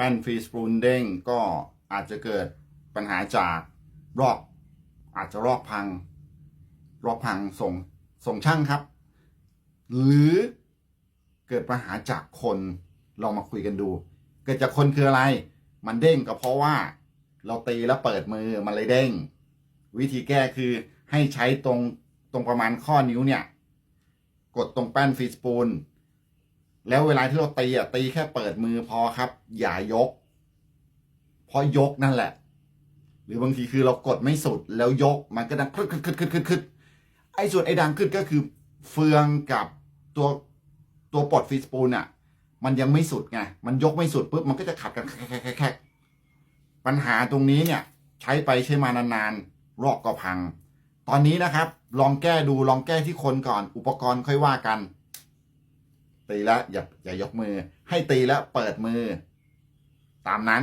แป้นฟรีสปูนเด้งก็อาจจะเกิดปัญหาจากรอกอาจจะรอกพัง รอกพังส่งส่งช่างครับ หรือเกิดปัญหาจากคนลองมาคุยกันดู เกิดจากคนคืออะไร มันเด้งก็เพราะว่าเราตีแล้วเปิดมือมันเลยเด้ง วิธีแก้คือให้ใช้ตรงตรงประมาณข้อนิ้วเนี่ย กดตรงแป้นฟรีสปูน แล้วเวลาที่เราตีอะตีแค่เปิดมือพอครับ อย่ายก เพราะยกนั่นแหละ หรือบางทีคือเรากดไม่สุดแล้วยกมันก็ดังคึดคึดคึดคึดคึดคึดไอ้ส่วนไอ้ดังคึดก็คือเฟืองกับตัวตัวปลดฟรีสปูนอะ มันยังไม่สุดไงมันยกไม่สุดปุ๊บมันก็จะขัดกันแคแคกแคกปัญหาตรงนี้เนี่ย ใช้ไปใช้มานานๆรอกก็พัง ตอนนี้นะครับ ลองแก้ดูลองแก้ที่คนก่อน อุปกรณ์ค่อยว่ากัน ตีแล้วอย่าอย่ายกมือ ให้ตีแล้วเปิดมือ ตามนั้น